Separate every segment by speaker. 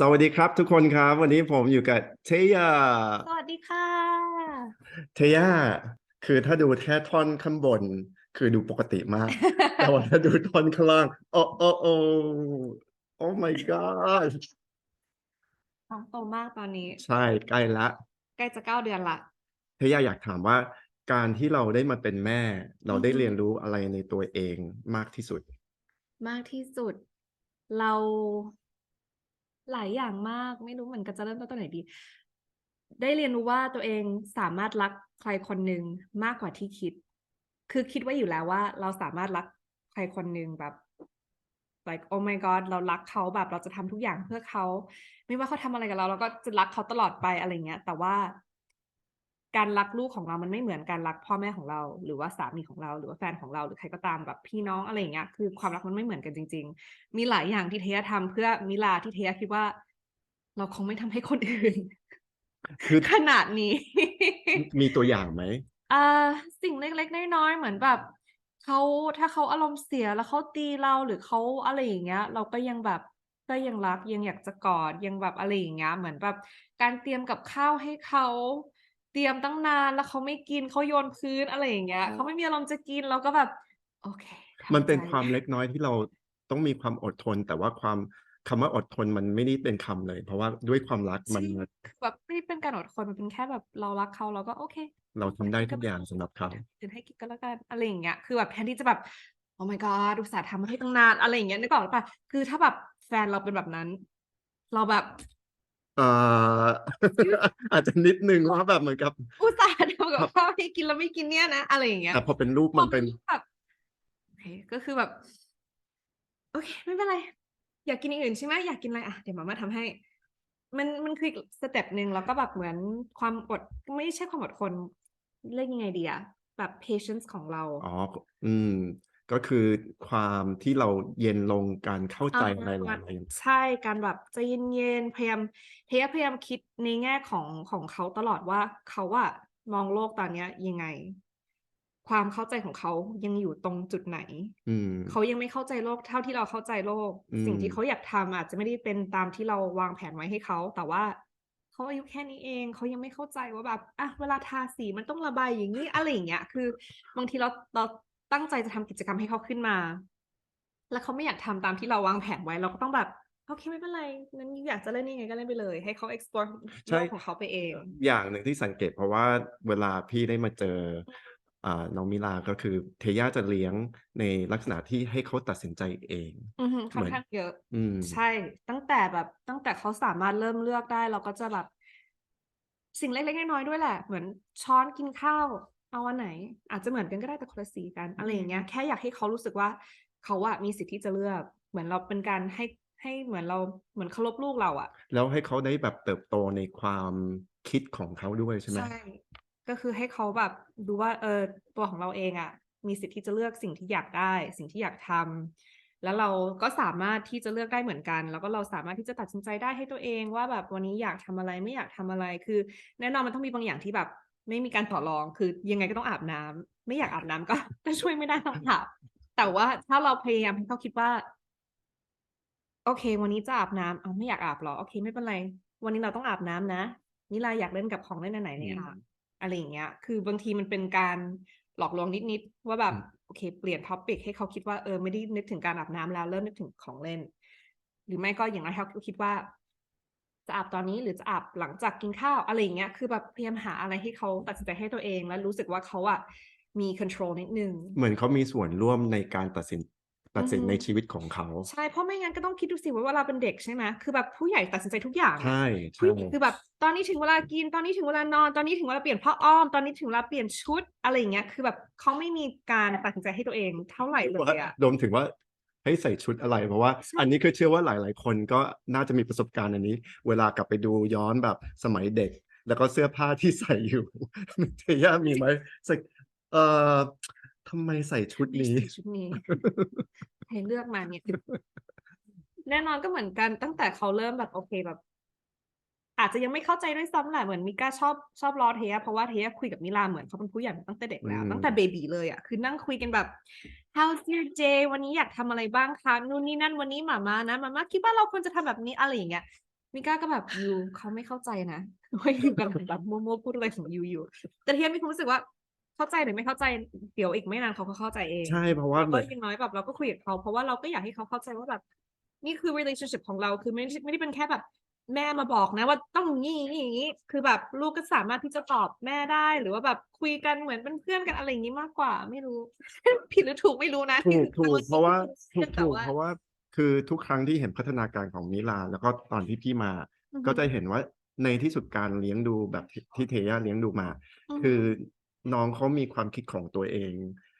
Speaker 1: สวัสดีครับทุกคนครับ วันนี้ผมอยู่กับเทยา
Speaker 2: สวัสดีค่ะ
Speaker 1: เทยาคือถ้าดูแค่ท่อนข้างบน คือดูปกติมาก แต่ว่าถ้าดูท่อนข้างล่างโอ้โอ้โอ้ oh my god
Speaker 2: ท้องโตมากตอนนี้
Speaker 1: ใช่ใกล้ละ
Speaker 2: ใกล้จะเก้าเดือนละ
Speaker 1: เทยาอยากถามว่า การที่เราได้มาเป็นแม่ เราได้
Speaker 2: อือฮึ
Speaker 1: เรียนรู้อะไรในตัวเองมากที่สุด
Speaker 2: มากที่สุด เราห ลายอย่างมาก ไม่รู้เหมือนกันจะเริ่มต้นตรงไหนดี ได้เรียนรู้ว่าตัวเองสามารถรักใครคนหนึ่งมากกว่าที่คิด คือคิดไว้อยู่แล้วว่า เราสามารถรักใครคนหนึ่งแบบ like oh my god เรารักเขาแบบเราจะทำทุกอย่างเพื่อเขา ไม่ว่าเขาทำอะไรกับเราเราก็จะรักเขาตลอดไปอะไรเงี้ย แต่ว่า การรักลูกของเรามันไม่เหมือนการรักพ่อแม่ของเรา หรือว่าสามีของเรา หรือว่าแฟนของเราหรือใครก็ตามแบบพี่น้องอะไรอย่างเงี้ยคือความรักมันไม่เหมือนกันจริง ๆ มีหลายอย่างที่เทยทำเพื่อมิลาที่เทยคิดว่า เราคงไม่ทำให้คนอื่น
Speaker 1: คือ
Speaker 2: ขนาดนี้
Speaker 1: มีตัวอย่างไหม
Speaker 2: อ่าสิ่งเล็กๆน้อยๆเหมือนแบบเขาถ้าเขาอารมณ์เสียแล้วเขาตีเราหรือเขาอะไรอย่างเงี้ย เราก็ยังแบบก็ยังรักยังอยากจะกอดยังแบบอะไรอย่างเงี้ยเหมือนแบบการเตรียมกับข้าวให้เขา เตรียมตั้งนานแล้วเขาไม่กินเขาโยนพื้นอะไรอย่างเงี้ยเขาไม่มีอารมณ์จะกินเราก็แบบ โอเค
Speaker 1: มัน
Speaker 2: ทำ
Speaker 1: เป็น
Speaker 2: ใจ
Speaker 1: ความเล็กน้อยที่เราต้องมีความอดทน แต่ว่าความคำว่าอดทนมันไม่ได้เป็นคำเลย เพราะว่าด้วยความรักมัน
Speaker 2: ใช่แบบไม่ได้เป็นการอดทนมันเป็นแค่แบบเรารักเขาเราก็โอเค
Speaker 1: เราทำได้ทุกอย่างสำหรับเขา
Speaker 2: เดี๋ยวให้กิ๊กก็แล้วกันอะไรอย่างเงี้ยคือแบบแทนที่จะแบบโอ้ my god อุตส่าห์ทำมาให้ตั้งนานอะไรอย่างเงี้ยนึกออกหรือเปล่าคือถ้าแบบแฟนเราเป็นแบบนั้น เราแบบ
Speaker 1: เอ่อ อาจจะนิดนึงว่าแบบเหมือนกับ
Speaker 2: อุตส่าห์ทำกับ
Speaker 1: ครับ
Speaker 2: ข้าวให้กินแล้วไม่กินเนี่ยนะ อะไรอย่างเงี้ย
Speaker 1: แต่พอเป็นรูปมันเป็น
Speaker 2: พอแบบโอเคก็คือแบบ โอเค ไม่เป็นไร อยากกินอย่างอื่นใช่ไหมอยากกินอะไรอะเดี๋ยวมาม่าทำให้ มันมันคืออีกสเต็ปหนึ่งแล้วก็แบบเหมือนความอดไม่ใช่ความอดทนเรียกยังไงดีอะแบบ patience ของเรา
Speaker 1: อ๋อ อืม ก็คือความที่เราเย็นลงการเข้าใจ
Speaker 2: อ่า
Speaker 1: อะไรห
Speaker 2: มั
Speaker 1: ลานยๆอย่าง
Speaker 2: ใช่การแบบใจเย็นๆพยายามเฮียพยายามคิดในแง่ของของเขาตลอดว่าเขาอะมองโลกตอนเนี้ยยังไง ความเข้าใจของเขายังอยู่ตรงจุดไหน
Speaker 1: อืม
Speaker 2: เขายังไม่เข้าใจโลกเท่าที่เราเข้าใจโลก
Speaker 1: อื
Speaker 2: สิ่ง
Speaker 1: ม
Speaker 2: ที่เขาอยากทำอาจจะไม่ได้เป็นตามที่เราวางแผนไว้ให้เขา แต่ว่าเขาอายุแค่นี้เอง เขายังไม่เข้าใจว่าแบบอะเวลาทาสีมันต้องระบายอย่างนี้อะไรอย่างเงี้ย คือบางทีเราเรา ตั้งใจจะทำกิจกรรมให้เขาขึ้นมา แล้วเขาไม่อยากทำตามที่เราวางแผนไว้ เราก็ต้องแบบโอเคไม่เป็นไรนั้นอยากจะเล่นยังไงก็เล่นไปเลย ให้เขา explore
Speaker 1: ใช่
Speaker 2: โลกของเขาไปเอง
Speaker 1: อย่างหนึ่งที่สังเกตเพราะว่าเวลาพี่ได้มาเจออ่าน้องมิลาก็คือเทย่าจะเลี้ยงในลักษณะที่ให้เขาตัดสินใจเอง
Speaker 2: อือฮึค่อ
Speaker 1: เหมื
Speaker 2: น
Speaker 1: อน
Speaker 2: ข้างเยอะ
Speaker 1: อืม
Speaker 2: ใช่ ตั้งแต่แบบตั้งแต่เขาสามารถเริ่มเลือกได้ เราก็จะแบบ สิ่งเล็กๆน้อยๆด้วยแหละ เหมือนช้อนกินข้าว เอาอันไหน อาจจะเหมือนกันก็ได้แต่คนละสีกันอะไรอย่างเงี้ยแค่อยากให้เขารู้สึกว่าเขาอะมีสิทธิ์ที่จะเลือก เหมือนเราเป็นการให้ให้เหมือนเราเหมือนเคารพลูกเราอะ
Speaker 1: แล้วให้เขาได้แบบเติบโตในความคิดของเขาด้วยใช่ไหม
Speaker 2: ใช่ก็คือให้เขาแบบดูว่าเออตัวของเราเองอะมีสิทธิ์ที่จะเลือกสิ่งที่อยากได้ สิ่งที่อยากทำแล้วเราก็สามารถที่จะเลือกได้เหมือนกัน แล้วก็เราสามารถที่จะตัดสินใจได้ให้ตัวเองว่าแบบวันนี้อยากทำอะไรไม่อยากทำอะไร คือ แน่นอนมันต้องมีบางอย่างที่แบบ ไม่มีการต่อรองคือยังไงก็ต้องอาบน้ำไม่อยากอาบน้ำก็ก็ช่วยไม่ได้ต้องอาบแต่ว่าถ้าเราพยายามให้เขาคิดว่า โอเค วันนี้จะอาบน้ำเอาไม่อยากอาบเหรอโอเค ไม่เป็นไร วันนี้เราต้องอาบน้ำนะนิลาอยากเล่นกับของเล่นอันไหนเนี่ย
Speaker 1: อืม
Speaker 2: อาบอะไรอย่างเงี้ย คือบางทีมันเป็นการหลอกลวงนิดๆว่าแบบ
Speaker 1: อืม
Speaker 2: โอเค เปลี่ยนท็อปิกให้เขาคิดว่าเออไม่ได้นึกถึงการอาบน้ำแล้วเริ่มนึกถึงของเล่น หรือไม่ก็อย่างน้อยเขาคิดว่า จะอาบตอนนี้หรือจะอาบหลังจากกินข้าวอะไรอย่างเงี้ยคือแบบพยายามหาอะไรให้เขาตัดสินใจให้ตัวเองแล้วรู้สึกว่าเขาอะมี control นิดนึง
Speaker 1: เหมือนเขามีส่วนร่วมในการตัดสินตัดสิน
Speaker 2: อือฮึ
Speaker 1: ในชีวิตของเขา
Speaker 2: ใช่เพราะไม่งั้นก็ต้องคิดดูสิว่าเวลาเป็นเด็กใช่ไหมคือแบบผู้ใหญ่ตัดสินใจทุกอย่างอะ
Speaker 1: ใช่
Speaker 2: ผู้
Speaker 1: ใช่
Speaker 2: ใหญ่คือแบบตอนนี้ถึงเวลากินตอนนี้ถึงเวลานอนตอนนี้ถึงเวลาเปลี่ยนผ้าอ้อมตอนนี้ถึงเวลาเปลี่ยนชุดอะไรอย่างเงี้ยคือแบบเขาไม่มีการตัดสินใจให้ตัวเองเท่าไหร่เลยอะ
Speaker 1: รวมถึงว่า ให้ใส่ชุดอะไร เพราะว่า
Speaker 2: ใช่
Speaker 1: อันนี้คือเชื่อว่าหลาย ๆ คนก็น่าจะมีประสบการณ์อันนี้ เวลากลับไปดูย้อนแบบสมัยเด็ก แล้วก็เสื้อผ้าที่ใส่อยู่เทย่ามีไหมใส่เอ่อทำไมใส่ชุดนี้
Speaker 2: ชุดนี้ให้เลือกมาเนี่ยคือแน่นอนก็เหมือนกันตั้งแต่เขาเริ่มแบบโอเคแบบ อาจจะยังไม่เข้าใจด้วยซ้ำแหละเหมือนมิก้าชอบชอบล้อเทียเพราะว่าเทียคุยกับมิลาเหมือนเขาเป็นผู้ใหญ่ตั้งแต่เด็กแล้ว
Speaker 1: อืม
Speaker 2: ตั้งแต่เบบีเลยอะคือนั่งคุยกันแบบ how's your day วันนี้อยากทำอะไรบ้างคะนู่นนี่นั่นวันนี้หมามานะหมามาคิดว่าเราควรจะทำแบบนี้อะไรอย่างเงี้ยมิก้าก็แบบยูเขาไม่เข้าใจนะว่ายูกำลังแบบมั่วๆพูดอะไรของยูอยู่ แต่เทียมีความรู้สึกว่าเข้าใจหรือไม่เข้าใจเดี๋ยวอีกไม่นานเขาก็เข้าใจเอง
Speaker 1: ใช่เพราะว่า
Speaker 2: แล้ว
Speaker 1: เหมื
Speaker 2: ก็
Speaker 1: อน
Speaker 2: อย่างน้อยแบบเราก็คุยกับเขาเพราะว่าเราก็อยากให้เขาเข้าใจว่าแบบนี่คือ relationship ของเราคือไม่ใช่ไม่ได้เป็นแค่แบบ แม่มาบอกนะว่าต้องงี้งี้อย่างนี้ คือแบบลูกก็สามารถที่จะตอบแม่ได้ หรือว่าแบบคุยกันเหมือนเป็นเพื่อนกันอะไรอย่างนี้มากกว่า ไม่รู้ ผิดหรือถูกไม่รู้นะ
Speaker 1: ถูกถูกเพราะว่าถูก
Speaker 2: แต่
Speaker 1: ถูก
Speaker 2: ว่า
Speaker 1: เพราะว่าคือทุกครั้งที่เห็นพัฒนาการของมิลา แล้วก็ตอนที่พี่มา
Speaker 2: อือฮึ
Speaker 1: ก็จะเห็นว่าในที่สุดการเลี้ยงดูแบบที่ที่เทย่าเลี้ยงดูมา
Speaker 2: อือฮึ
Speaker 1: คือน้องเขามีความคิดของตัวเอง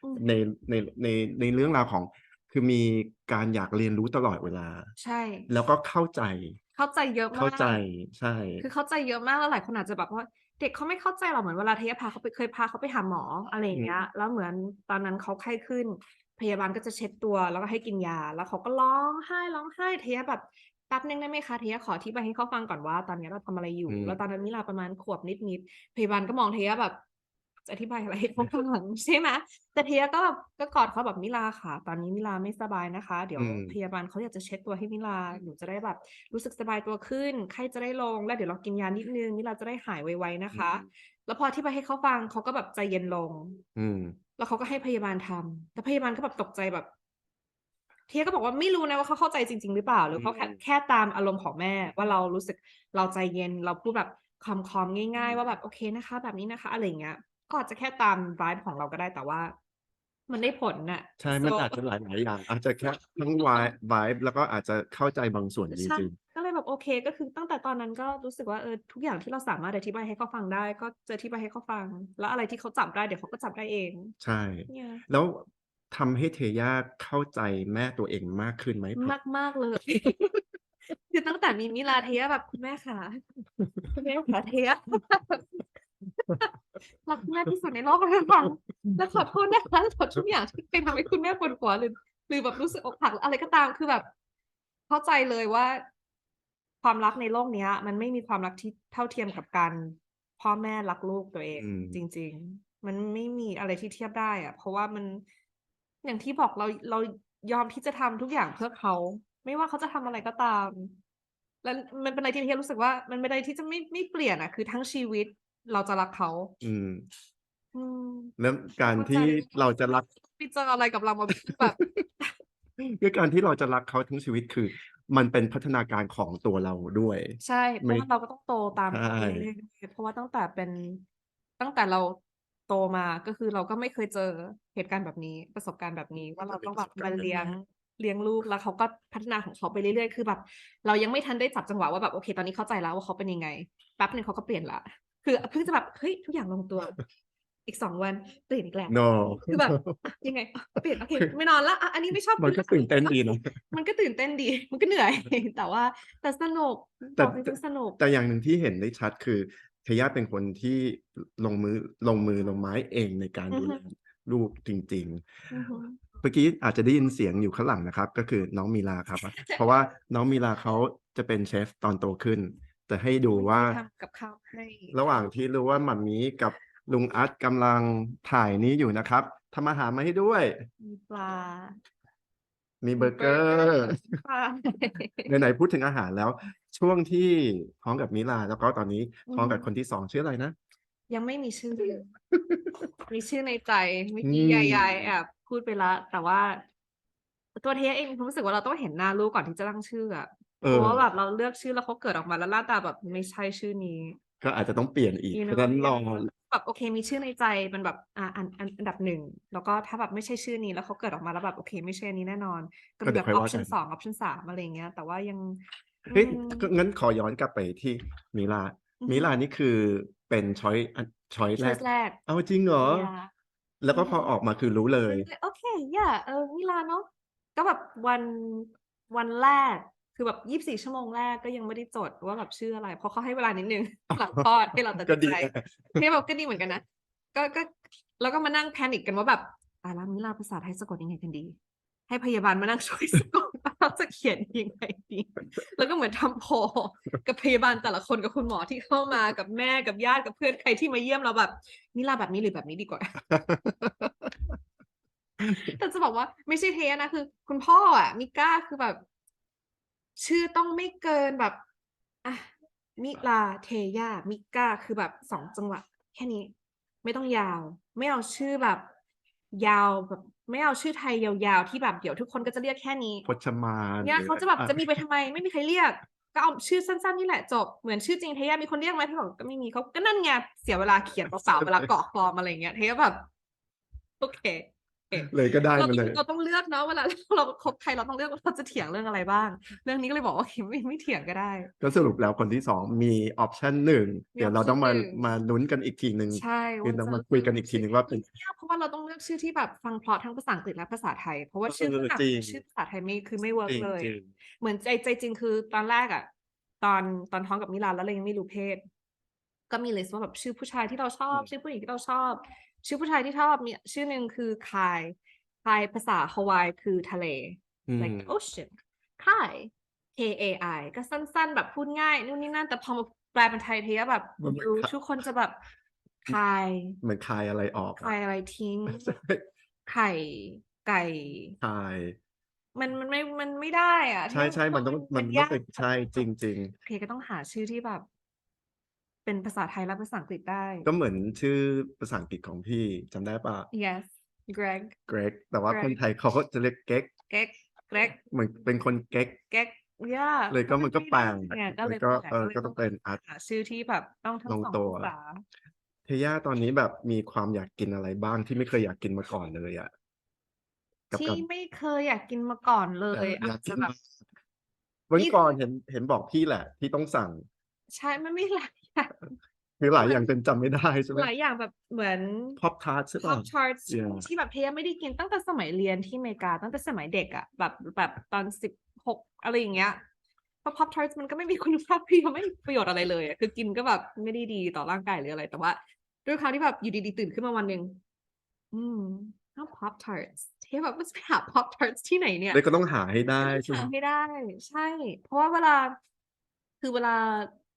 Speaker 2: อืม
Speaker 1: ในในในในเรื่องราวของ คือมีการอยากเรียนรู้ตลอดเวลา
Speaker 2: ใช่
Speaker 1: แล้วก็เข้าใจ
Speaker 2: เข้าใจเยอะมาก
Speaker 1: เข้าใจใช่
Speaker 2: คือเข้าใจเยอะมากแล้วหลายคนอาจจะแบบว่าเด็กเขาไม่เข้าใจหรอกเหมือนเวลาเทยาพาเขาไปเคยพาเขาไปหาหมออะไรอย่างเงี้ยแล้วเหมือนตอนนั้นเขาไข้ขึ้น พยาบาลก็จะเช็ดตัวแล้วก็ให้กินยา แล้วเขาก็ร้องไห้ร้องไห้เทยาแบบแป๊บนึงได้ไหมคะเทยาขออธิบายให้เขาฟังก่อนว่า ตอนนี้เราทำอะไรอยู่
Speaker 1: อืม
Speaker 2: แล้วตอนนั้นมิลาประมาณขวบนิดๆพยาบาลก็มองเทยาแบบ จะอธิบายอะไรให้เขาฟังใช่ไหมแต่เทียก็แบบก็กอดเขาแบบมิลาค่ะ ตอนนี้มิลาไม่สบายนะคะ เดี๋ยว
Speaker 1: อืม
Speaker 2: พยาบาลเขาอยากจะเช็ดตัวให้มิลาหนูจะได้แบบรู้สึกสบายตัวขึ้นไข้จะได้ลงแล้วเดี๋ยวเรากินยานิดนึงมิลาจะได้หายไวๆนะคะ แล้วพอที่ไปให้เขาฟังเขาก็แบบใจเย็นลง
Speaker 1: อืม
Speaker 2: แล้วเขาก็ให้พยาบาลทำแต่พยาบาลก็แบบตกใจแบบ เทียก็บอกว่าไม่รู้นะว่าเขาเข้าใจจริง ๆ หรือเปล่า หรือเขาแค่
Speaker 1: อืม
Speaker 2: แค่ตามอารมณ์ของแม่ ว่าเรารู้สึกเราใจเย็นเราพูดแบบคอมๆง่าย ๆ ว่าแบบโอเคนะคะ แบบนี้นะคะ อะไรอย่างเงี้ย ก็อาจจะแค่ตาม vibe ของเราก็ได้แต่ว่า มันได้ผลน่ะ
Speaker 1: ใช่ มัน
Speaker 2: So
Speaker 1: อาจจะหลายหลายอย่าง อาจจะแค่ทั้งวาย vibe แล้วก็อาจจะเข้าใจบางส่วนจ
Speaker 2: ใช่
Speaker 1: ริง
Speaker 2: ก็เลยแบบโอเคก็คือตั้งแต่ตอนนั้นก็รู้สึกว่าเออทุกอย่างที่เราสามารถอธิบายให้เขาฟังได้ ก็จะอธิบายให้เขาฟัง แล้วอะไรที่เขาจับได้เดี๋ยวเขาก็จับได้เอง
Speaker 1: ๆ ใช่
Speaker 2: เนี่ย
Speaker 1: แล้วทำให้เทย่าเข้าใจแม่ตัวเองมากขึ้นไหมเพราะ
Speaker 2: มากมากๆเลย คือตั้งแต่มีมิลาเทียแบบคุณแม่ค่ะคุณแม่ค่ะเทีย รักคุณแม่ที่สุดในโลกเลยค่ะแล้วขอโทษนะคะขอทุกอย่างที่ไปทำให้คุณแม่ปวดหัวหรือหรือแบบรู้สึกอกหักหรืออะไรก็ตามคือแบบ เข้าใจเลยว่า ความรักในโลกเนี้ย มันไม่มีความรักที่เท่าเทียมกับการพ่อแม่รักลูกตัวเอง
Speaker 1: อืม
Speaker 2: จริง ๆ มันไม่มีอะไรที่เทียบได้อะเพราะว่ามันอย่างที่บอกเราเรายอมที่จะทำทุกอย่างเพื่อเขา ไม่ว่าเขาจะทำอะไรก็ตาม แล้วมันเป็นอะไรที่เทียรู้สึกว่า มันเป็นอะไรที่จะไม่ไม่เปลี่ยนอะคือทั้งชีวิต เราจะรักเขา
Speaker 1: อืม
Speaker 2: อืม
Speaker 1: แล้วการ
Speaker 2: เข้าใจ
Speaker 1: ที่เราจะรัก
Speaker 2: ไปเจออะไรกับเรามาแบบ
Speaker 1: คือการที่เราจะรักเขาทั้งชีวิตคือ มันเป็นพัฒนาการของตัวเราด้วย
Speaker 2: ใช่เพ
Speaker 1: ไม่
Speaker 2: ราะว่าเราก็ต้องโตตามเขา
Speaker 1: ใช่
Speaker 2: ไปเรื่อยๆเพราะว่าตั้งแต่เป็นตั้งแต่เราโตมาก็คือเราก็ไม่เคยเจอเหตุการณ์แบบนี้ประสบการณ์แบบนี้ว่าเราต้องแบบมาเลี้ยงเลี้ยงลูกแล้วเขาก็พัฒนาของเขาไปเรื่อยๆ คือแบบ เรายังไม่ทันได้จับจังหวะว่าแบบโอเค ตอนนี้เข้าใจแล้วว่าเขาเป็นยังไงแป๊บหนึ่งเขาก็เปลี่ยนละ คือเพิ่งจะแบบเฮ้ยทุกอย่างลงตัว อีกสองวันเปลี่ยนอีกแล้ว
Speaker 1: no
Speaker 2: คือแบบอะยังไงอะเปลี่ยนโอเคไม่นอนละอะอันนี้ไม่ชอบ
Speaker 1: มันก็
Speaker 2: กิ
Speaker 1: ตื่นเต้นดีเนอะ
Speaker 2: มันก็ตื่นเต้นดี มันก็เหนื่อย แต่ว่าแต่สนุก
Speaker 1: แต่
Speaker 2: บอกจริงๆสนุก
Speaker 1: แต่อย่างหนึ่งที่เห็นได้ชัดคือเทย่าเป็นคนที่ลงมือลงมือลงไม้เองในการ
Speaker 2: อือ
Speaker 1: ดู
Speaker 2: ฮึ
Speaker 1: แลลูกจริง
Speaker 2: อือฮึ
Speaker 1: ๆเมื่อกี้อาจจะได้ยินเสียงอยู่ข้างหลังนะครับ ก็คือน้องมีลาครับ เพราะว่าน้องมีลาเขาจะเป็นเชฟตอนโตขึ้น แต่ให้ดูว่า
Speaker 2: ทำกับข้าวให้
Speaker 1: ระหว่างที่รู้ว่าหมัมมี่กับลุงอัดกำลังถ่ายนี้อยู่นะครับทำอาหารมาให้ด้วย
Speaker 2: มีปลา
Speaker 1: มีเบอร์เกอร์
Speaker 2: ปลา
Speaker 1: ไหนๆพูดถึงอาหารแล้ว ช่วงที่ท้องกับมิลา แล้วก็ตอนนี้ท้องกับ
Speaker 2: อืม
Speaker 1: คนที่สองชื่ออะไรนะ
Speaker 2: ยังไม่มีชื่อ มีชื่อในใจเมื่อ
Speaker 1: อื
Speaker 2: กี้
Speaker 1: ม
Speaker 2: ยายๆแอบพูดไปละแต่ว่า ตัวเทสเองมีความรู้สึกว่าเราต้องเห็นหน้าลูกก่อนที่จะตั้งชื่ออะ
Speaker 1: เอ
Speaker 2: เพ
Speaker 1: อ
Speaker 2: ราะว่าแบบเราเลือกชื่อแล้วเขาเกิดออกมาแล้วหน้าตาแบบไม่ใช่ชื่อนี้
Speaker 1: ก็อาจจะต้องเปลี่ยนอีก
Speaker 2: you
Speaker 1: เพ
Speaker 2: know
Speaker 1: ราะฉะนั้นรอ
Speaker 2: แบบโอเคมีชื่อในใจเป็นแบบอ่าอันอันอันดับหนึ่งแล้วก็ถ้าแบบไม่ใช่ชื่อนี้แล้วเขาเกิดออกมาแล้วแบบโอเค ไม่ใช่อันนี้แน่นอนก็
Speaker 1: ก็
Speaker 2: มี
Speaker 1: เดี๋
Speaker 2: แบ
Speaker 1: ยว
Speaker 2: บ
Speaker 1: ค่
Speaker 2: อ
Speaker 1: อย
Speaker 2: อป
Speaker 1: ว่า
Speaker 2: ชั่น
Speaker 1: กัน
Speaker 2: สองออปชั่นสามอะไรอย่างเงี้ย แต่ว่ายัง
Speaker 1: เฮ้ย
Speaker 2: อืม
Speaker 1: ก็งั้นขอย้อนกลับไปที่มิลา
Speaker 2: อือฮึ
Speaker 1: มิลานี่คือเป็นช้อยช้อยแรก
Speaker 2: choice แรก
Speaker 1: เอาจริงเหรอ
Speaker 2: อย่า
Speaker 1: แล้วก็พอ
Speaker 2: อืม
Speaker 1: ออกมาคือรู้เลย
Speaker 2: โอเค อย่าเออมิลานเนาะก็แบบวันวันแรก คือแบบยี่สิบสี่ชั่วโมงแรกก็ยังไม่ได้จดว่าแบบชื่ออะไร เพราะเขาให้เวลานิดนึงหลังคลอดให้เราตัด
Speaker 1: ก็
Speaker 2: สิน
Speaker 1: ดี
Speaker 2: ใจที่แบบก็ดีเหมือนกันนะก็ก็แล้วก็มานั่งแพนิคกันว่าแบบอ่าแล้วมิลาภาษาไทยสะกดยังไงกันดี ให้พยาบาลมานั่งช่วยสะกดว่าเราจะเขียนยังไงดีแล้วก็เหมือนทำโพลกับพยาบาลแต่ละคนกับคุณหมอที่เข้ามากับแม่กับญาติกับเพื่อนใครที่มาเยี่ยมเราแบบมิลาแบบนี้หรือแบบนี้ดีกว่าแต่จะบอกว่าไม่ใช่เทสนะคือ คุณพ่ออะมิก้าคือแบบ ชื่อต้องไม่เกินแบบอะมิลาเทยามิก้าคือแบบสองจังหวะแค่นี้ ไม่ต้องยาว ไม่เอาชื่อแบบ ยาวแบบไม่เอาชื่อไทยยาวๆที่แบบเดี๋ยวทุกคนก็จะเรียกแค่นี้
Speaker 1: พจมาน
Speaker 2: เนี่ย
Speaker 1: หรือ
Speaker 2: เขาจะแบบ
Speaker 1: อ่
Speaker 2: จะมีไปทำไม ไม่มีใครเรียก ก็เอาชื่อสั้นๆนี่แหละจบเหมือนชื่อจริงเทยามีคนเรียกไหมพี่บอกก็ไม่มีเขาก็นั่นไงเสียเวลาเขียนเปล่าๆเวลากรอกฟอร์มอะไรอย่างเงี้ยเทยาแบบโอเค
Speaker 1: เลยก็ได้
Speaker 2: เรา
Speaker 1: มา
Speaker 2: ต้
Speaker 1: เล
Speaker 2: อง
Speaker 1: ย
Speaker 2: เราต้องเลือกเนาะเวลาเราคบใครเราต้องเลือกว่าเราจะเถียงเรื่องอะไรบ้าง เรื่องนี้ก็เลยบอกว่าโอเคไม่ไม่เถียงก็ได้
Speaker 1: ก็สรุปแล้วคนที่สองมีออปชันหนึ่ง
Speaker 2: มี
Speaker 1: เดี๋ยวเราต้องมา
Speaker 2: option หนึ่ง
Speaker 1: มาลุ้นกันอีกทีหนึ่ง
Speaker 2: ใช่
Speaker 1: คือ
Speaker 2: ว่า
Speaker 1: ต้อง
Speaker 2: จะ
Speaker 1: มาคุยกันอีกทีหนึ่งว่าเป็น
Speaker 2: ยากเพราะว่าเราต้องเลือกชื่อที่แบบฟังเพราะทั้งภาษาอังกฤษและภาษาไทย เพราะว่าชื่อ
Speaker 1: เออ
Speaker 2: ฝรั่ง
Speaker 1: จริง
Speaker 2: ชื่อภาษาไทยไม่คือไม่เวิร์
Speaker 1: จ
Speaker 2: ก
Speaker 1: ริง
Speaker 2: เลย
Speaker 1: จริง
Speaker 2: เหมือนใจใจจริงคือตอนแรกอะตอนตอนท้องกับมิลานแล้วเรายังไม่รู้เพศ ก็มีลิสต์ว่าแบบชื่อผู้ชายที่เราชอบ ชื่อผู้หญิงที่เราชอบ ชื่อผู้ชายที่ชอบมีชื่อหนึ่งคือคายคายภาษาฮาวายคือทะเล
Speaker 1: อืม
Speaker 2: like ocean คาย K A I ก็สั้น ๆ แบบพูดง่ายนู่นนี่นั่น แต่พอมาแปลเป็นไทยเทียแบบ
Speaker 1: มันเหมือน
Speaker 2: ดู
Speaker 1: ค่ะ
Speaker 2: ทุกคนจะแบบคาย
Speaker 1: เหมือนคายอะไรออก
Speaker 2: คายอะไรทิ้ง
Speaker 1: ใช่
Speaker 2: ไข่ไก่
Speaker 1: คาย
Speaker 2: มันมันไม่มันไม่ได้อะ
Speaker 1: ใช่ใช่มันต้องมันต้อง
Speaker 2: ยาก
Speaker 1: เป็นใช่จริงจริง
Speaker 2: โอเคก็ต้องหาชื่อที่แบบ เป็นภาษาไทยและภาษาอังกฤษได้
Speaker 1: ก็เหมือนชื่อภาษาอังกฤษของพี่จำได้ปะ
Speaker 2: yes Greg
Speaker 1: เกรกแต่ว่า
Speaker 2: Greg
Speaker 1: คนไทยเขาก็จะเรียกเก๊ก
Speaker 2: Greg Greg
Speaker 1: เหมือนเป็นคนเก๊ก
Speaker 2: Greg ย่า
Speaker 1: เลยก็มันก็แปลง
Speaker 2: เนี่ยก็
Speaker 1: มั
Speaker 2: เล
Speaker 1: น
Speaker 2: ย
Speaker 1: ก็
Speaker 2: แปล
Speaker 1: เออ
Speaker 2: ลย
Speaker 1: ก็ต้องเป็นอาร์ต
Speaker 2: หาชื่อที่แบบต้องทั้ง
Speaker 1: ลง
Speaker 2: สอง
Speaker 1: ตัว
Speaker 2: ภาษา
Speaker 1: เทย่าตอนนี้แบบมีความอยากกินอะไรบ้างที่ไม่เคยอยากกินมาก่อนเลยอะกับ
Speaker 2: ที่
Speaker 1: กับ
Speaker 2: ไม่เคยอยากกินมาก่อนเล
Speaker 1: เออยอยาก
Speaker 2: อาจ
Speaker 1: กิ
Speaker 2: จะ
Speaker 1: น
Speaker 2: แบบ
Speaker 1: วัน
Speaker 2: ที่
Speaker 1: ก่อนเห็นเห็นบอกพี่แหละ ที่ต้องสั่ง
Speaker 2: ใช่มันไม่หลายอย่าง
Speaker 1: คือหลายอย่างจนจำไม่ได้ใช่ไหม
Speaker 2: หลายอย่างแบบเหมือน
Speaker 1: พอปทาร์ตใช่ป่ะ
Speaker 2: Pop Tarts
Speaker 1: Yeah
Speaker 2: ที่แบบเทียไม่ได้กินตั้งแต่สมัยเรียนที่อเมริกา ตั้งแต่สมัยเด็กอะแบบแบบตอนสิบหกอะไรอย่างเงี้ยเพราะ Pop Tarts มันก็ไม่มีคุณภาพพี่ไม่มีประโยชน์อะไรเลยอะคือกินก็แบบไม่ได้ดีต่อร่างกายหรืออะไร แต่ว่าด้วยความที่แบบอยู่ดีๆตื่นขึ้นมาวันหนึ่งอืมเอา Pop Tarts เทียแบบมันจะไปหา Pop Tarts ที่ไหนเนี่ย
Speaker 1: เลยก็ต้องหาให้ได้ใช่ไหม
Speaker 2: หาไม่ได้ ใช่ เพราะว่าเวลาคือเวลา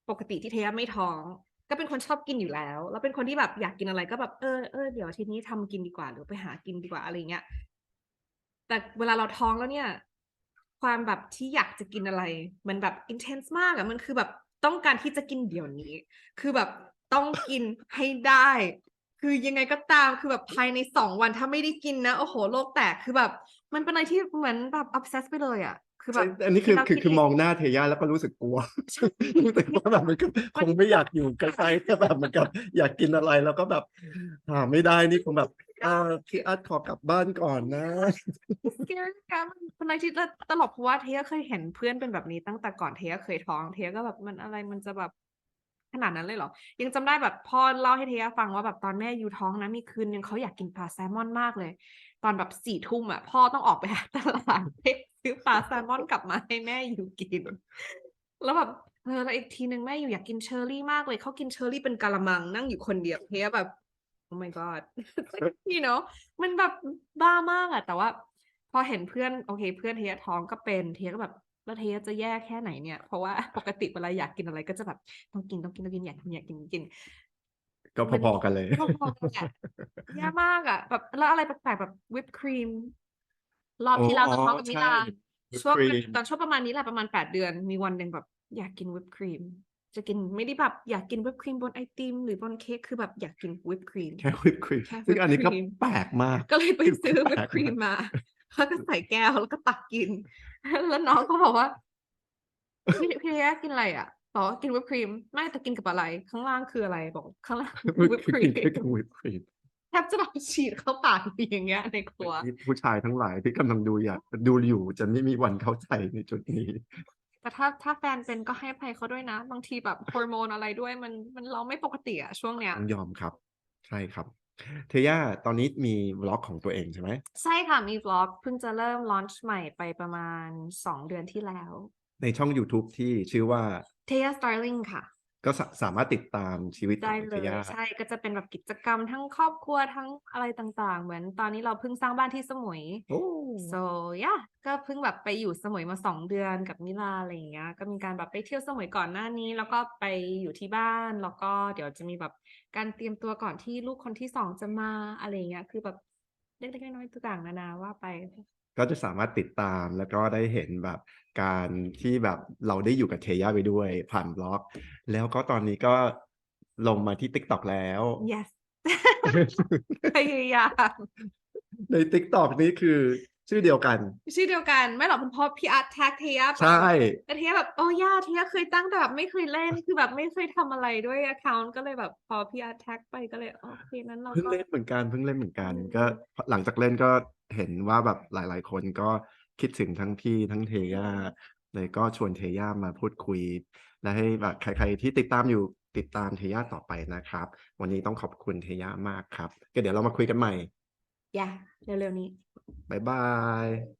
Speaker 2: ปกติที่เทียไม่ท้อง ก็เป็นคนชอบกินอยู่แล้ว แล้วเป็นคนที่แบบอยากกินอะไรก็แบบเออเออเดี๋ยวทีนี้ทำกินดีกว่า หรือไปหากินดีกว่าอะไรเงี้ยแต่เวลาเราท้องแล้วเนี่ย ความแบบที่อยากจะกินอะไร มันแบบ intense มากอะมันคือแบบต้องการที่จะกินเดี๋ยวนี้ คือแบบต้องกินให้ได้ คือยังไงก็ตามคือแบบภายในสองวันถ้าไม่ได้กินนะโอ้โหโลกแตกคือแบบ มันเป็นอะไรที่เหมือนแบบ obsess ไปเลยอะ คือแบบ
Speaker 1: ใช่อันนี้คือ
Speaker 2: เรา
Speaker 1: คือ
Speaker 2: คิด
Speaker 1: คือ
Speaker 2: เอง
Speaker 1: มองหน้าเทย่าแล้วก็รู้สึกกลัวรู้สึกว่าแบบมันก็คงไม่อยากอยู่ใกล้ๆแต่แบบเหมันกับอยากกินอะไรแล้วก็แบบหาไม่ได้นี่คงแบบอ่าพี่อาร์ตขอกลับบ้านก่อนนะ
Speaker 2: scary อะมันเป็นอะไรที่ตลกเพราะว่าเทียเคยเห็นเพื่อนเป็นแบบนี้ตั้งแต่ก่อนเทียเคยท้องเทียก็แบบมันอะไรมันจะแบบขนาดนั้นเลยเหรอ ยังจำได้แบบพ่อเล่าให้เทียฟังว่าแบบตอนแม่อยู่ท้องนะมีคืนนึงเขาอยากกินปลาแซลมอนมากเลย ตอนแบบสี่ทุ่มอะพ่อต้องออกไปหาตลาดเพื่อ ซื้อปลาแซลมอนกลับมาให้แม่อยู่กิน แล้วแบบเออแล้วอีกทีนึงแม่อยู่อยากกินเชอร์รี่มากเลยเขากินเชอร์รี่เป็นกะละมังนั่งอยู่คนเดียวเทียแบบ oh my god you know มันแบบบ้ามากอะแต่ว่า พอเห็นเพื่อนโอเค เพื่อนเทียท้องก็เป็นเทียก็แบบแล้วเทียจะแย่แค่ไหนเนี่ย เพราะว่าปกติเวลาอยากกินอะไรก็จะแบบต้องกินต้องกินต้องกินอยากกินอยากกินกิน
Speaker 1: ก็พอๆกันเลย
Speaker 2: พอๆกันอะแย่มากอะแบบแล้วอะไรแปลกๆแบบวิปครีม รอบที่เราตอนท้องกับมิลาน
Speaker 1: whipped
Speaker 2: ช่วง
Speaker 1: cream
Speaker 2: ตอนช่วงประมาณนี้แหละประมาณแปดเดือน มีวันหนึ่งแบบอยากกินวิปครีม จะกินไม่ได้แบบอยากกินวิปครีมบนไอติม หรือบนเค้กคือแบบอยากกินวิปครีม
Speaker 1: แค่วิปครีม
Speaker 2: แค่
Speaker 1: ซึ่ง
Speaker 2: whipped
Speaker 1: อันนี้ก็
Speaker 2: cream
Speaker 1: แปลกมาก
Speaker 2: ก็เลยไปซื้อ
Speaker 1: แปล
Speaker 2: วิป
Speaker 1: ก
Speaker 2: ครีม
Speaker 1: มาก
Speaker 2: มาแล้วก็ใส่แก้วแล้วก็ตักกิน แล้วน้องก็บอกว่าพี่พี่แยกินอะไรอะบอกว่ากินวิปครีม ไม่แต่กินกับอะไร ข้างล่างคืออะไรบอกข้างล่าง
Speaker 1: วิป
Speaker 2: วิป
Speaker 1: ค
Speaker 2: ค
Speaker 1: รี
Speaker 2: รี
Speaker 1: ม
Speaker 2: ม
Speaker 1: แค่กับวิปครีม
Speaker 2: แทบจะแบบฉีดเข้าปากอย่างเงี้ยในครัว
Speaker 1: ที่ผู้ชายทั้งหลายที่กำลังดูอยากดูอยู่จะไม่มีวันเข้าใจในจุดนี้
Speaker 2: แต่ถ้าถ้าแฟนเป็นก็ให้อภัยเขาด้วยนะ บางทีแบบฮอร์โมนอะไรด้วยมันมันเราไม่ปกติอะช่วงเนี้ย
Speaker 1: ต้องยอมครับ ใช่ครับ เทย่าตอนนี้มีวล็อกของตัวเองใช่ไหม
Speaker 2: ใช่ค่ะมี vlog เพิ่งจะเริ่มลอนช์ใหม่ไปประมาณสองเดือนที่แล้ว
Speaker 1: ในช่อง YouTube ที่ชื่อว่า
Speaker 2: Taya Starling ค่ะ
Speaker 1: ก็สาสามารถติดตามชีวิตข
Speaker 2: ได้
Speaker 1: อง
Speaker 2: เล
Speaker 1: เท
Speaker 2: ย
Speaker 1: ย่า
Speaker 2: ใช่ก็จะเป็นแบบกิจกรรมทั้งครอบครัวทั้งอะไรต่างๆ เหมือนตอนนี้เราเพิ่งสร้างบ้านที่สมุย
Speaker 1: โอ้
Speaker 2: so yeah ก็เพิ่งแบบไปอยู่สมุยมาสองเดือนกับมิลาอะไรอย่างเงี้ยก็มีการแบบไปเที่ยวสมุยก่อนหน้านี้ แล้วก็ไปอยู่ที่บ้านแล้วก็เดี๋ยวจะมีแบบการเตรียมตัวก่อนที่ลูกคนที่สองจะมาอะไรอย่างเงี้ยคือแบบเล็กๆน้อยๆต่างๆนานาว่าไป
Speaker 1: ก็จะสามารถติดตามแล้วก็ได้เห็นแบบการที่แบบเราได้อยู่กับเทย่าไปด้วยผ่านบล็อก แล้วก็ตอนนี้ก็ลงมาที่ TikTok แล้ว
Speaker 2: yes พยายาม
Speaker 1: ใน TikTok นี้คือชื่อเดียวกัน
Speaker 2: ชื่อเดียวกันไม่หรอกคุณพ่อพี่อาร์ตแท็กเทียบ
Speaker 1: ใช่
Speaker 2: แต่เทียแบบโอ้ย่าเทียเคยตั้งแต่แบบไม่เคยเล่นคือแบบไม่เคยทำอะไรด้วย account ก็เลยแบบพอพี่อาร์ตแท็กไปก็เลยโอเคนั้นเรา
Speaker 1: เพิ่ง
Speaker 2: ก็
Speaker 1: เล่นเหมือนกันเพิ่งเล่นเหมือนกัน
Speaker 2: อืม
Speaker 1: ก็หลังจากเล่นก็ เห็นว่าแบบหลาย ๆ คนก็คิดถึงทั้งพี่ทั้งเทย่าเลยก็ชวนเทย่ามาพูดคุย และให้แบบใคร ๆ ที่ติดตามอยู่ติดตามเทย่าต่อไปนะครับ วันนี้ต้องขอบคุณเทย่ามากครับก็เดี๋ยวเรามาคุยกันใหม่
Speaker 2: อย่าเร็วๆนี้
Speaker 1: บ๊ายบาย